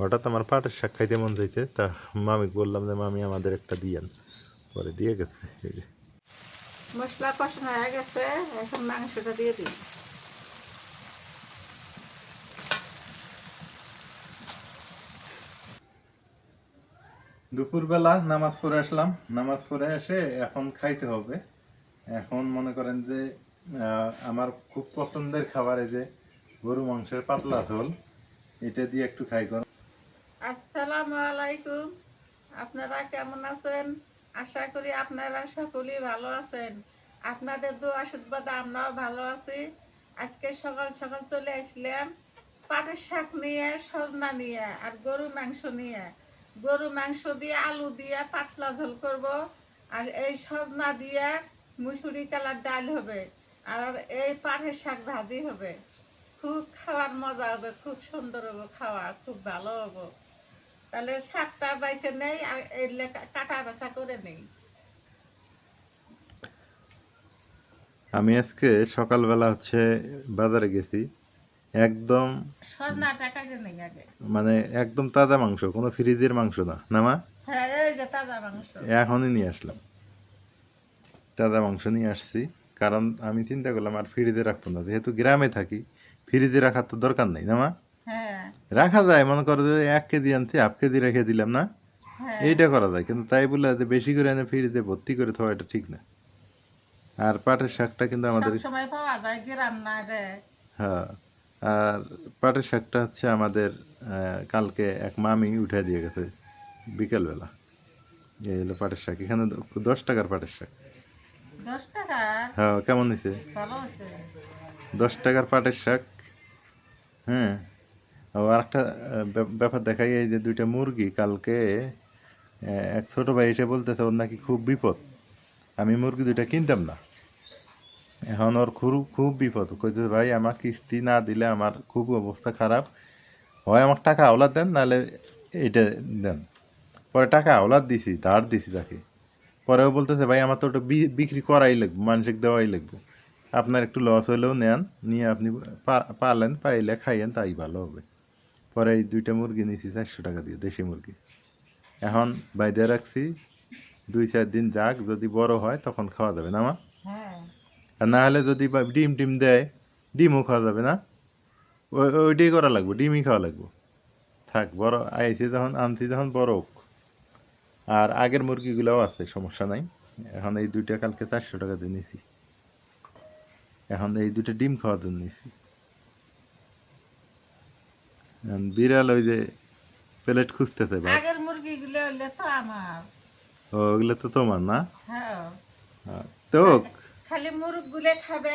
হঠাৎ আমার পাটের শাক খাইতে মন চাইছে তা মামি বললাম যে মামি আমাদের একটা দিয়েন। পরে দিয়ে গেছে। এই যে মশলা কষানো হয়ে গেছে এখন মাংসটা দিয়ে দিই। দুপুরবেলা নামাজ পড়ে আসলাম। নামাজ পড়ে এসে এখন খাইতে হবে। এখন মনে করেন যে আহ, আমার খুব পছন্দের খাবার এই যে গরু মাংসের পাতলা ঝোল এটা দিয়ে একটু খাই। কর আসসালামু আলাইকুম। আপনারা কেমন আছেন? আশা করি আপনারা সকলেই ভালো আছেন। আপনাদের দু আশীর্বাদ আমরাও ভালো আছি। আজকে সকাল সকাল চলে আসলাম পাটের শাক নিয়ে, সজনা নিয়ে আর গরু মাংস নিয়ে। গরু মাংস দিয়ে আলু দিয়ে পাতলা ঝোল করব আর এই সজনা দিয়ে মুসুরি কালার ডাল হবে আর এই পাটের শাক ভাজি হবে। খুব খাওয়ার মজা হবে, খুব সুন্দর হবে, খাওয়া, খুব ভালো হবে। তাহলে শাকটা বাইছে নেই আর কাটা বাছা করে নেই। আমি আজকে সকালবেলা হচ্ছে বাজারে গেছি একদম মানে একদম তাজা মাংস কোনো ফ্রিজের মাংস না। না মা? হ্যাঁ এই তাজা এখনই নিয়ে আসলাম। তাজা মাংস নিয়ে আসছি কারণ আমি চিন্তা করলাম আর ফ্রিজে রাখব না। যেহেতু গ্রামে থাকি ফ্রিজে রাখার তো দরকার নেই না মা? রাখা যায় মনে করো যে এক কেজি আনছি হাফ কেজি রেখে দিলাম না? হ্যাঁ। এইটা করা যায় কিন্তু তাই বলে যে বেশি করে এনে ফ্রিজে ভর্তি করে থাকা এটা ঠিক না। আর পাটের শাকটা কিন্তু আমাদের সব সময় পাওয়া যায় গ্রাম না রে। হ্যাঁ আর পাটের শাকটা হচ্ছে আমাদের কালকে এক মামি উঠে দিয়ে গেছে বিকেলবেলা। এই হলো পাটের শাক এখানে দশ টাকার পাটের শাক। হ্যাঁ কেমন হয়েছে। দশ টাকার পাটের শাক হ্যাঁ। আর একটা ব্যাপার দেখাই এই যে দুইটা মুরগি কালকে এক ছোটো ভাই এসে বলতেছে, ওর নাকি খুব বিপদ। আমি মুরগি দুইটা কিনতাম না। এখন ওর খুব খুব বিপদ। কইতে ভাই, আমার কিস্তি না দিলে আমার খুব অবস্থা খারাপ। হয় আমার টাকা আওলাদ দেন, নাহলে এটা দেন। পরে টাকা আওলাদ দিছি, ধার দিছি তাকে। পরেও বলতেছে, ভাই, আমার তো ওটা বিক্রি করাই লাগবে, মানসিক দেওয়াই লাগবে। আপনার একটু লস হলেও নেন, নিয়ে আপনি পালেন, পাইলে খাইয়েন, তাই ভালো হবে। পরে এই দুইটা মুরগি নিয়েছি চারশো টাকা দিয়ে দেশি মুরগি। এখন বাইদে রাখছি দুই চার দিন যাক যদি বড় হয় তখন খাওয়া যাবে না মা। হ্যাঁ। আর না হলে যদি ডিম টিম দেয় ডিমও খাওয়া যাবে না। ওই- ওইটাই করা লাগবে ডিমই খাওয়া লাগবে। থাক বড় আইছি যখন আনছি যখন বড় হোক। আর আগের মুরগিগুলোও আছে সমস্যা নাই। এখন এই দুইটা কালকে চারশো টাকা দিয়ে নিয়েছি। এখন এই দুটো ডিম খাওয়ার জন্য নিয়েছি। বিড়াল ওই যে প্লেট খুঁজতেছে ভাই। আগের মুরগিগুলো হইলে তো আমার। ও ওগুলো তো তোমার না? হ্যাঁ। তো খালি মুরগ গুলে খাবে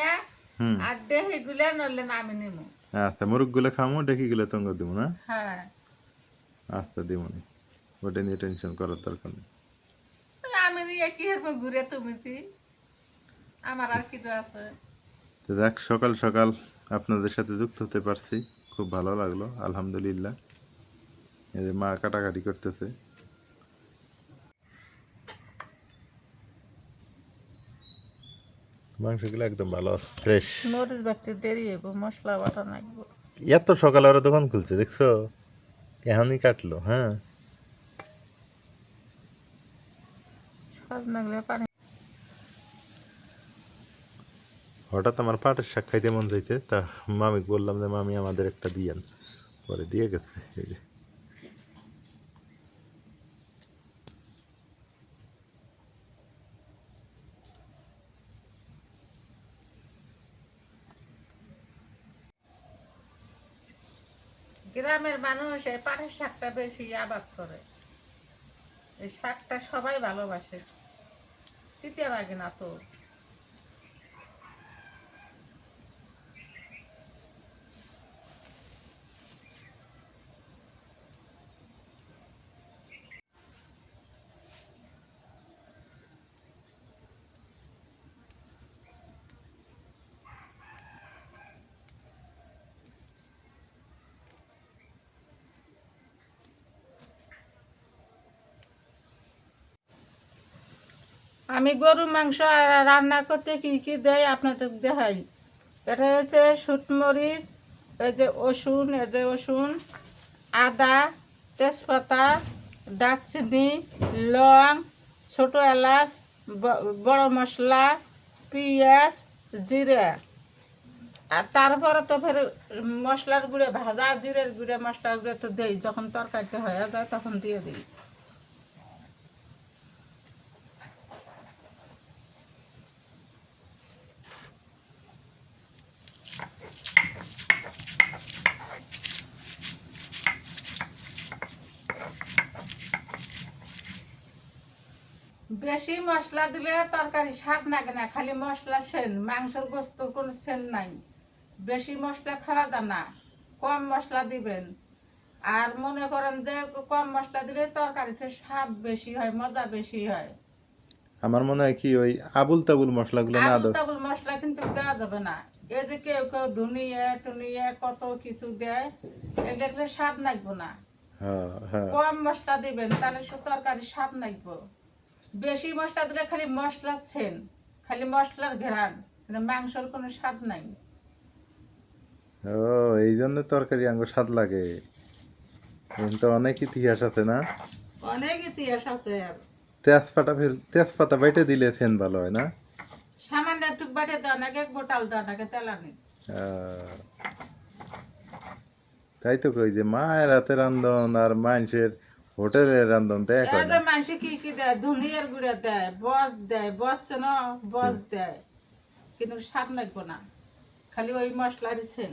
আর দেহি গুলে নলে না আমি নিমু। আচ্ছা মুরগগুলো খামো ডেকিগুলো তঙ্গ দিব না? হ্যাঁ। আচ্ছা দিমনি। ওটা নিয়ে টেনশন করার দরকার নেই। আমি নিয়ে কি হবে ঘুরে তুমি কি? আমার আর কিছু আছে? তো দেখ সকাল সকাল আপনাদের সাথে যুক্ত হতে পারছি। খুব ভালো লাগল আলহামদুলিল্লাহ। এই যে মা কাটাকাটি করতেছে। মাংসগুলো একদম ভালো ফ্রেশ। মরিচ বাড়তে দেরি হইব মশলা বাটা নাকবো এত সকালে ওরা দোকান খুলছে দেখছ? এখনই কাটলো হ্যাঁ। সজ নাগলে পানি হঠাৎ আমার পাটের শাক খাইতে মন চাইছে তা মামিকে বললাম যে, মামি, আমাদের একটা দিয়েন। পরে দিয়ে গেছে, এই যে। গ্রামের মানুষ এই পাটের শাকটা বেশি আবাদ করে। এই শাকটা সবাই ভালোবাসে। তৃতীয় লাগে না তো আমি গরু মাংস রান্না করতে কি কি দেয় আপনাদের দেখাই। এটা হচ্ছে শুটমরিচ, এই যে রসুন, এই যে রসুন, আদা, তেজপাতা, দারচিনি, লং, ছোট এলাচ বড় মশলা, পেঁয়াজ, জিরে। আর তারপরে তো ফের মশলার গুঁড়ে, ভাজা জিরের গুঁড়ে, মশলার গুঁড়ে তো দেই, যখন তরকারিতে হয়ে যায় তখন দিয়ে দিই। বেশি মশলা দিলে তরকারি স্বাদ লাগে না খালি মশলা সেন মাংসের গোস্ত কোনো সেন নাই। বেশি মশলা খাওয়া যায় না কম মশলা দিবেন। আর মনে করেন যে কম মশলা দিলে তরকারিতে স্বাদ বেশি হয় মজা বেশি হয়। আমার মনে হয় কি ওই আবুল তাবুল মশলাগুলো না আবুল দাও তাবুল মশলা কিন্তু দেওয়া যাবে না। এই যে কেউ কেউ ধুনিয়া টুনিয়া কত কিছু দেয় এগুলো স্বাদ লাগবো না। হ্যাঁ হ্যাঁ। কম মশলা দিবেন তাহলে সে তরকারি স্বাদ লাগবো। বেশি মশলা দিলে খালি মশলা ছেন খালি মশলার ঘেরান মানে মাংসর কোনো স্বাদ নাই। ও এই জন্য তরকারি আঙ্গ স্বাদ লাগে। কিন্তু অনেক ইতিহাস আছে না? অনেক ইতিহাস আছে তেজপাতা তেজপাতা বাইটে দিলে সেন ভালো হয় না? সামান্য একটু বাটে দেওয়া নাকি গোটাল দেওয়া নাকি তেলানি তাই তো কই যে মায়ের হাতে রান্ধন আর মানুষের হোটেলের রান্ধন তো এক হয় মানুষে কি কি দেয়? ধুনিয়ার গুঁড়া দেয় বস দেয় বস না বস দেয় কিন্তু স্বাদ লাগবো না। খালি ওই মশলা দিচ্ছেন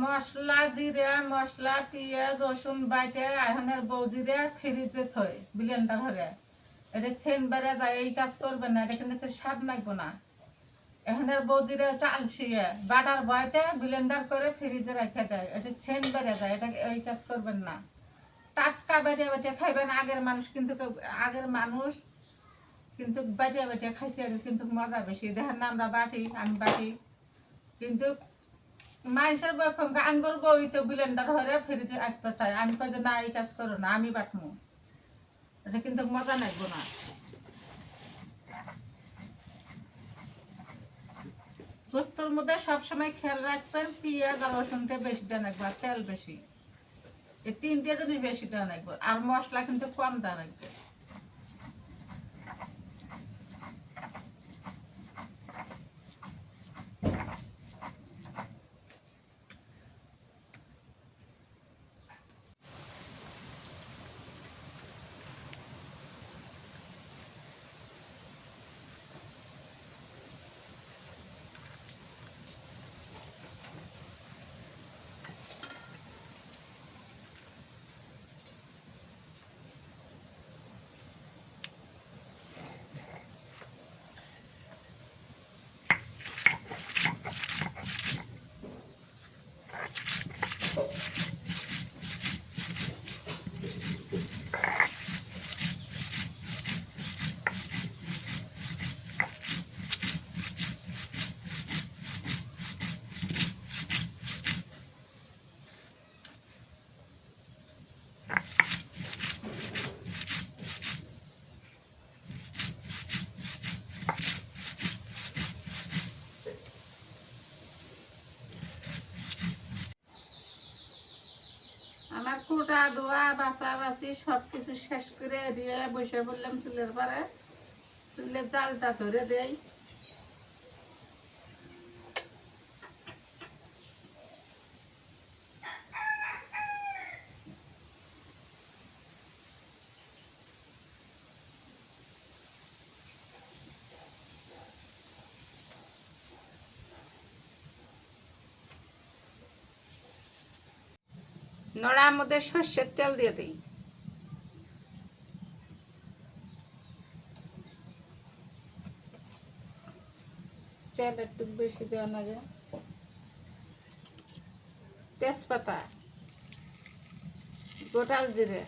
মশলা মশলা রসুন বাইটে এখনের বউ ফ্রিজে থয় ব্লেন্ডার হরে এটা যায়, এই কাজ করবে না এটা কিন্তু স্বাদ না। এখনের চাল শিয়ে বাটার ব্লেন্ডার করে ফ্রিজে রেখে দেয়। এটা ছেন বেড়ে যায় এটা এই কাজ করবেন না। টাটকা বেটে বেটে খাইবেন আগের মানুষ কিন্তু আগের মানুষ কিন্তু বেটে বেটে খাইছে কিন্তু মজা বেশি। দেখেন না আমরা বাটি, আমি বাটি। কিন্তু মানুষের বয়সম আঙ্গুর বই তো ব্লেন্ডার হরে ফ্রিজে রাখতে চাই আমি কই যে, না, এই কাজ করো না, আমি বাটমু। এটা কিন্তু মজা লাগবো না। গোস্তর মধ্যে সবসময় খেয়াল রাখবেন, পেঁয়াজ আর রসুনটা বেশি দেন একবার তেল বেশি। এই তিনটে যদি বেশি দেন একবার আর মশলা কিন্তু কম দেন একবার কুটা দোয়া, বাসা বাসি সব কিছু শেষ করে দিয়ে বসে পড়লাম চুলের পরে চুলের জালটা ধরে দেই। নড়ার মধ্যে সর্ষের তেল দিয়ে দিই। তেল একটু বেশি দেওয়া লাগে। তেজপাতা গোটাল জিরে।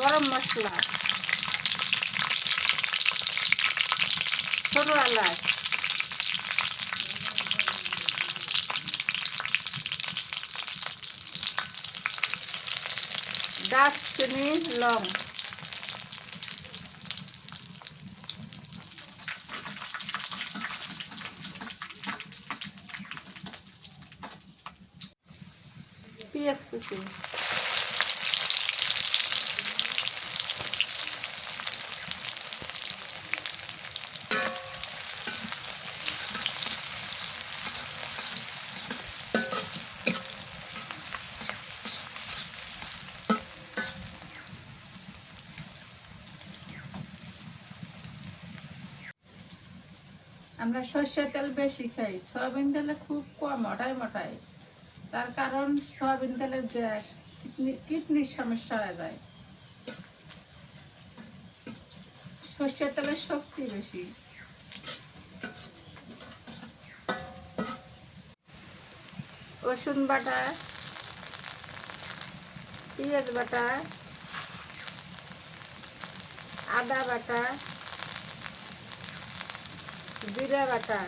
গরম মশলা ছোট এলাচ। দারচিনি লং। পেঁয়াজ কুচি। আমরা সর্ষের তেল বেশি খাই। সয়াবিন তেলে খুব কম মোটাই মোটাই তার কারণ সয়াবিন তেলের গ্যাস, কিডনি, কিডনির সমস্যা হয়ে যায়। সর্ষের তেলের শক্তি বেশি। রসুন বাটা, পেঁয়াজ বাটা, আদা বাটা জিরা বাটা।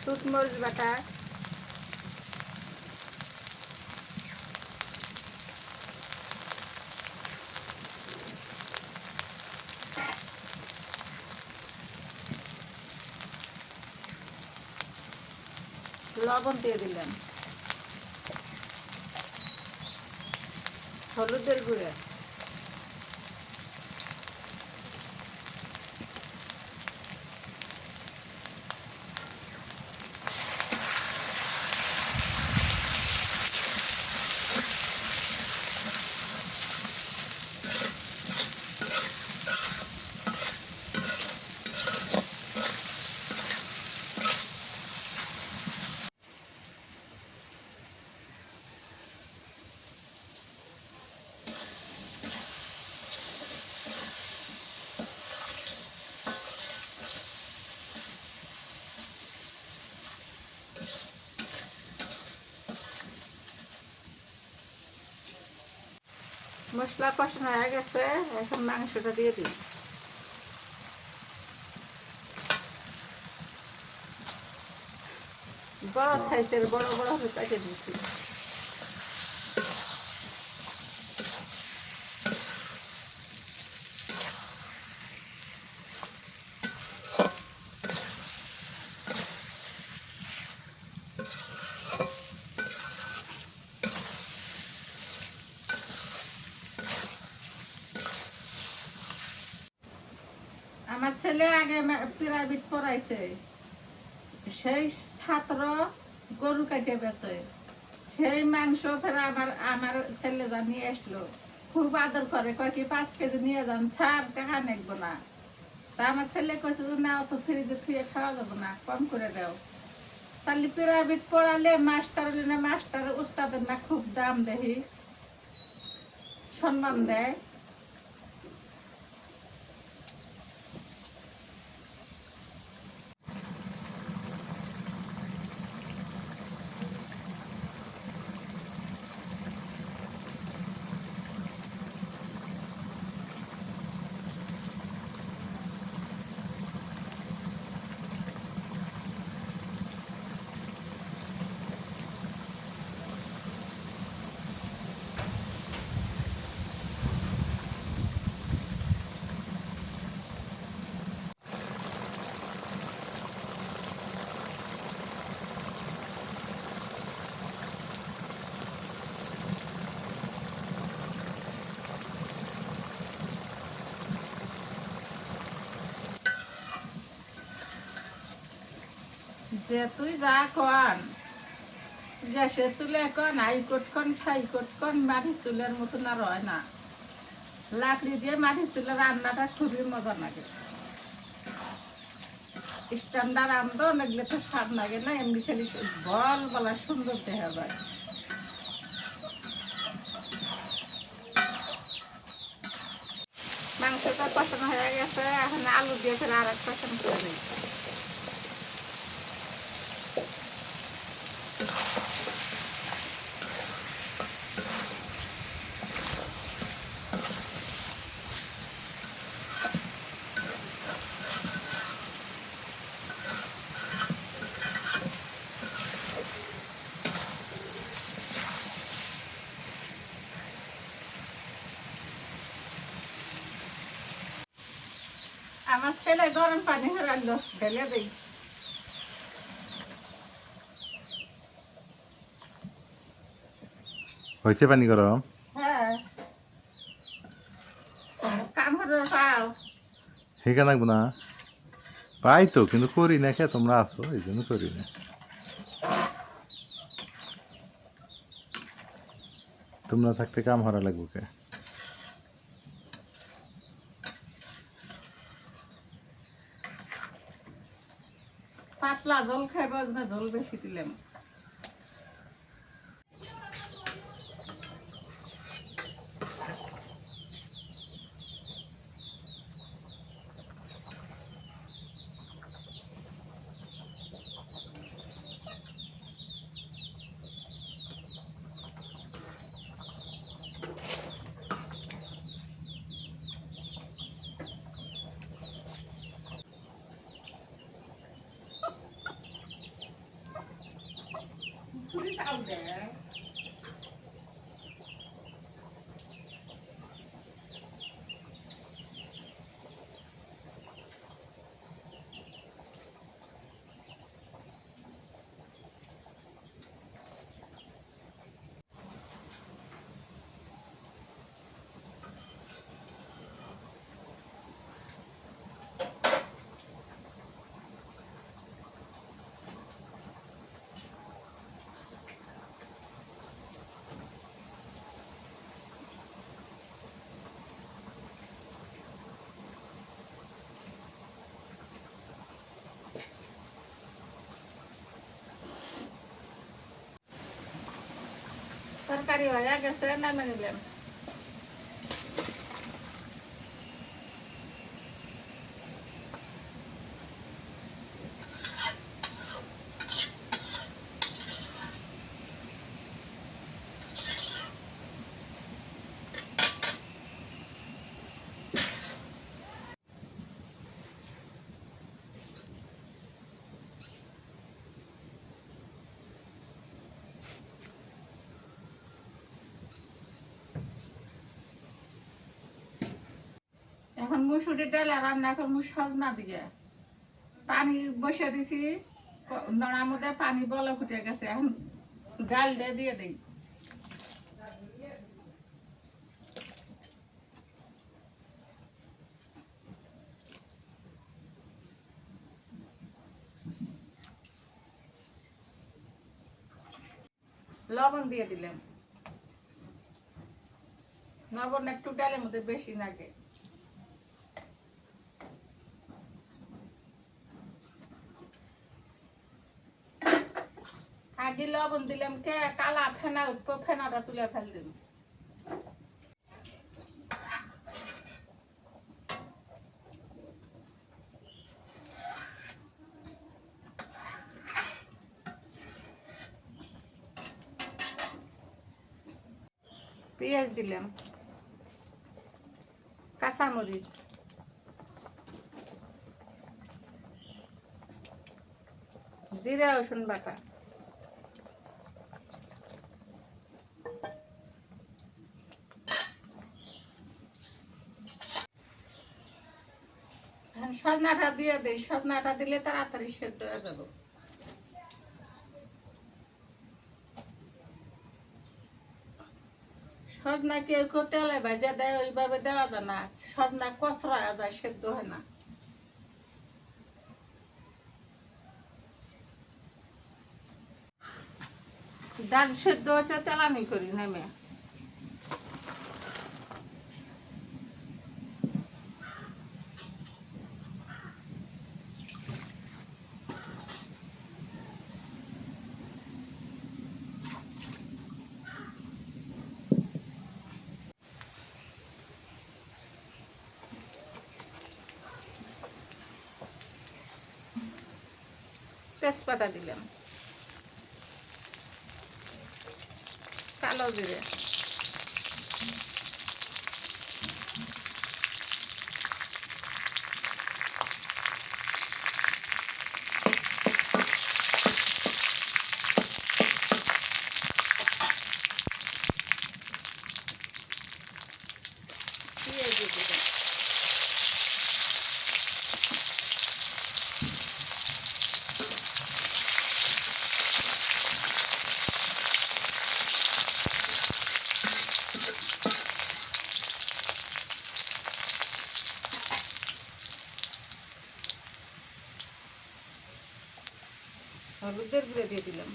শুকমরিচ বাটা। লবণ দিয়ে দিলাম। হলুদের গুঁড়া। মশলা কষানো হয়ে গেছে, এখন মাংসটা দিয়ে দিই। বড় সাইজের বড় বড় হবে কেটে দিচ্ছি আমার ছেলে আগে পিরামিড পড়াইছে। সেই ছাত্র গরু কাটে বেচে। সেই মাংস ফের আমার আমার ছেলে যা নিয়ে আসলো। খুব আদর করে, কয় কি পাঁচ কেজি নিয়ে যান, ছাড়, টাকা নেব না। তা আমার ছেলে কইছে যে না অত ফ্রিজে ফিরে খাওয়া যাব না, কম করে দাও। তাহলে পিরামিড পড়ালে মাস্টার মাস্টার উস্তাদের না খুব দাম দেহি। সম্মান দেয়। যে তুই যা কন, গ্যাসে চুলে কন আই কোটকন ঠাই কোটকন মাটি চুলের মতো আর হয় না। লাকড়ি দিয়ে মাটি চুলে রান্নাটা খুবই মজা লাগে। স্ট্যান্ডার আনতো অনেকগুলো তো সার লাগে না, এমনি খালি বল বলা সুন্দর দেখা যায়। মাংসটা পছন্দ হয়ে গেছে, এখন আলু দিয়ে ফেলে আর এক পছন্দ করে ঢেলে দিই হয়েছে পানি গরম হ্যাঁ কাম করে পাও হেঁকে লাগবো না পাই তো কিন্তু করি না খেয়ে তোমরা আসো এই জন্য করি না তোমরা থাকতে কাম হারা লাগবো কে পাতলা জল খাইব না জল বেশি দিলাম পুরি চাল দে তরকারি হয়ে গেছে নামে নিলাম এখন মুসুরি ডাল আর রান্না মুস সজনা দিয়ে পানি বসে দিছি নড়ার মধ্যে পানি বলে ফুটে গেছে, এখন ডালটা দিয়ে দিই। লবণ দিয়ে দিলাম। লবণ একটু ডালের মধ্যে বেশি লাগে। আগে লবণ দিলাম কে, কালা ফেনা উঠবো, ফেনাটা তুলে ফেল দিন পেঁয়াজ দিলাম, কাঁচামরিচ। জিরা রসুন বাটা। সজনাটা দিয়ে দিই সজনাটা দিলে তাড়াতাড়ি সেদ্ধ হয়ে যাবে। সজনা কেউ কেউ তেলে ভাজা দেয়, ওইভাবে দেওয়া যায় না। সজনা কচরা যায়, সেদ্ধ হয় না। ডাল সেদ্ধ হচ্ছে তেলানি করি, নেমে। তেজপাতা দিলাম। কালো জিরে পেঁয়াজ দিয়ে দিলাম হলুদের গুঁড়ো দিয়ে দিলাম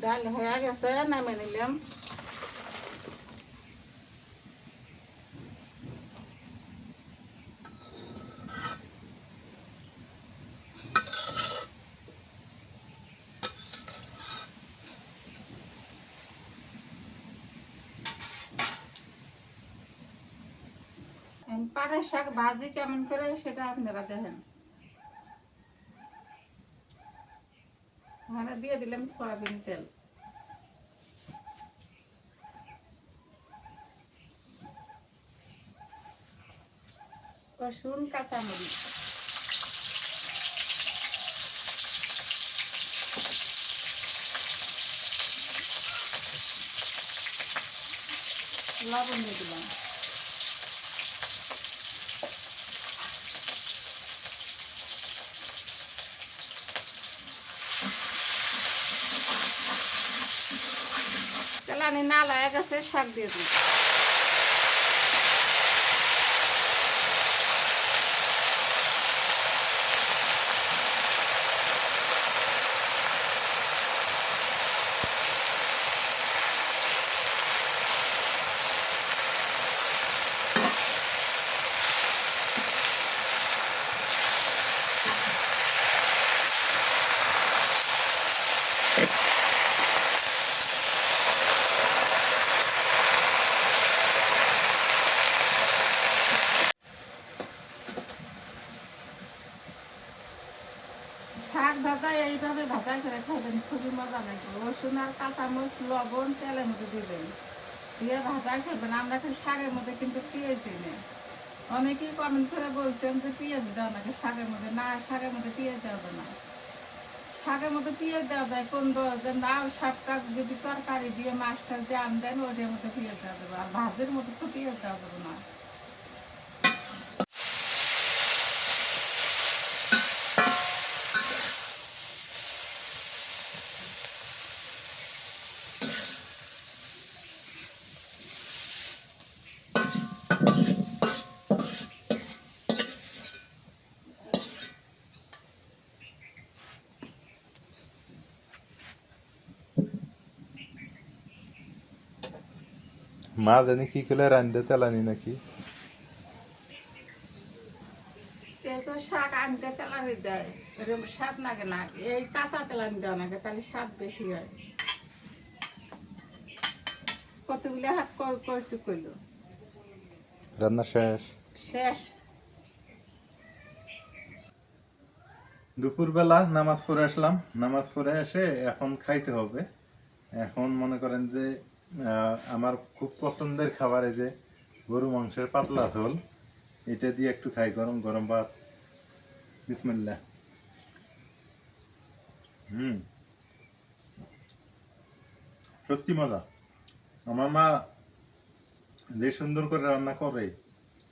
ডাল হয়ে গেছে নামে নিলাম এখন পাটের শাক ভাজি কেমন করে সেটা আপনারা দেখেন এখানে দিয়ে দিলাম সয়াবিন তেল। রসুন কাঁচামরিচ। লবণ দিয়ে না গেছে শাক দিয়ে দিই শাক ভাজা এইভাবে ভাজা করে খাবেন খুবই মজা লাগবে কাঁচামরিচ লবণ, তেলের মধ্যে দিবেন। দিয়ে ভাজা খাবেন আমরা এখন শাকের মধ্যে কিন্তু পেঁয়াজ দিই না। অনেকেই কমেন্ট করে বলতেন যে পেঁয়াজ দেওয়া নাকি শাকের মধ্যে। না, শাকের মধ্যে পেঁয়াজ দেওয়া না। শাকের মধ্যে পেঁয়াজ দেওয়া যায় কোন যে না, শাকটা যদি তরকারি দিয়ে মাছটা দিয়ে আন দেন ওটার মধ্যে পেঁয়াজ দেওয়া যাবে। আর ভাজের মধ্যে তো পেঁয়াজ দেওয়া যাবে না। মা জানি কি করলে রান্ধতে তেলানি নাকি শাক আনতে তেলানি দেয় এরকম স্বাদ লাগে না এই কাঁচা তেলানি দেওয়া লাগে তাহলে স্বাদ বেশি হয় কতগুলো হাত রান্না শেষ শেষ দুপুরবেলা নামাজ পড়ে আসলাম নামাজ পড়ে এসে এখন খাইতে হবে এখন মনে করেন যে আমার খুব পছন্দের খাবার এই যে গরু মাংসের পাতলা ঝোল। এটা দিয়ে একটু খাই, গরম গরম ভাত। বিসমিল্লা হুম। সত্যি মজা। আমার মা যে সুন্দর করে রান্না করে,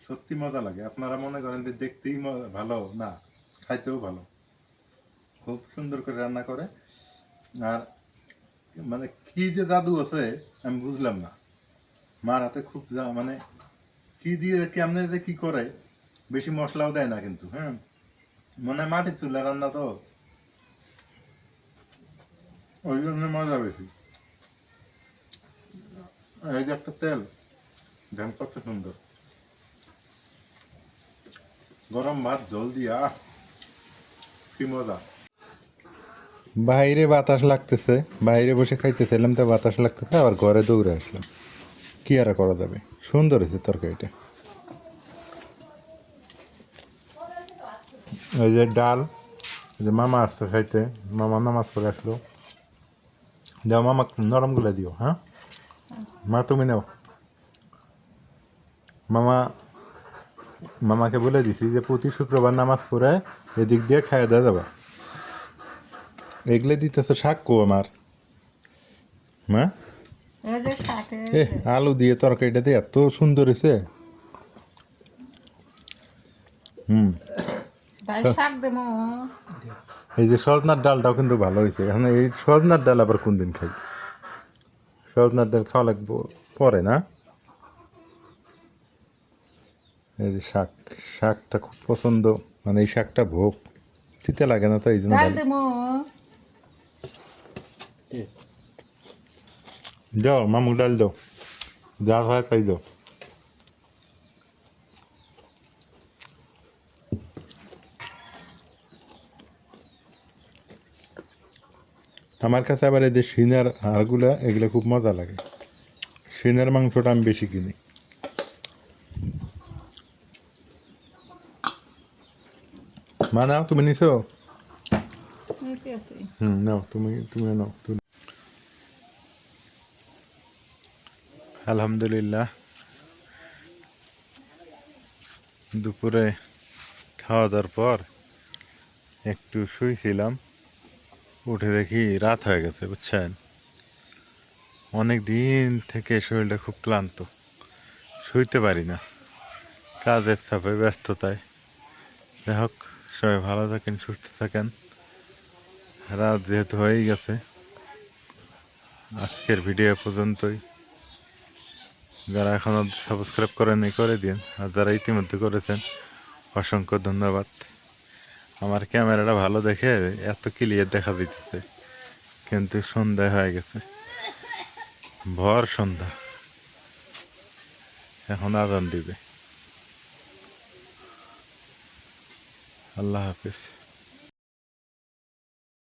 সত্যি মজা লাগে। আপনারা মনে করেন যে দেখতেই ভালো, না, খাইতেও ভালো। খুব সুন্দর করে রান্না করে। আর মানে কি যে জাদু আছে আমি বুঝলাম না। মার হাতে খুব যা- মানে কি দিয়ে, কেমনে যে কি করে, বেশি মশলাও দেয় না কিন্তু হ্যাঁ? মনে হয় মাটির চুলা রান্না তো। ওই জন্য মজা বেশি। এই যে একটা তেল দেন কত সুন্দর। গরম ভাত, জল দিয়া, কি মজা। বাইরে বাতাস লাগতেছে, বাইরে বসে খাইতেছিলাম তো বাতাস লাগতেছে, আবার ঘরে দৌড়ে আসলাম। কি আর করা যাবে? সুন্দর হয়েছে তরকারিটা। ওই যে ডাল যে মামা আসছে খাইতে, মামা নামাজ পড়ে আসলো। যাও মামা নরমগুলো দিও হ্যাঁ? মা, তুমি নাও। মামা, মামাকে বলে দিছি যে প্রতি শুক্রবার নামাজ পড়ে এদিক দিয়ে খাইয়ে দেওয়া যাবা। এগুলো দিতেছে শাক কো আমার। মা? এ আলু দিয়ে তরকারিটা দিয়ে এত সুন্দর হয়েছে। হুম। এই যে সজনার ডালটাও কিন্তু ভালো হয়েছে। এখন এই সজনার ডাল আবার কোন দিন খাই? সজনার ডাল খাওয়া লাগবো পরে না? এই যে শাক শাকটা খুব পছন্দ। মানে এই শাকটা ভোগ। তিতে লাগে না তো এই জন্য ডাল ভালো। দেবো যাও মামুক ডাল দাও যা হয় দাও আমার কাছে আবার এই যে সিনার হাড়গুলা এগুলো খুব মজা লাগে। সিনার মাংসটা আমি বেশি কিনি। মা নাও তুমি নিছো? হুম নাও তুমি তুমি নাও তুমি আলহামদুলিল্লাহ। দুপুরে খাওয়া দাওয়ার পর একটু শুয়েছিলাম উঠে দেখি রাত হয়ে গেছে, বুঝছেন? অনেক দিন থেকে শরীরটা খুব ক্লান্ত, শুইতে পারি না, কাজের চাপে ব্যস্ততায়। যাই হোক, সবাই ভালো থাকেন, সুস্থ থাকেন। রাত যেহেতু হয়েই গেছে, আজকের ভিডিও পর্যন্তই। যারা এখনও সাবস্ক্রাইব করেনি করে দিন। আর যারা ইতিমধ্যে করেছেন, অসংখ্য ধন্যবাদ। আমার ক্যামেরাটা ভালো দেখে এত ক্লিয়ার দেখা দিতেছে। কিন্তু সন্ধ্যা হয়ে গেছে। ভর সন্ধ্যা। এখন আদান দিবে। আল্লাহ হাফিজ।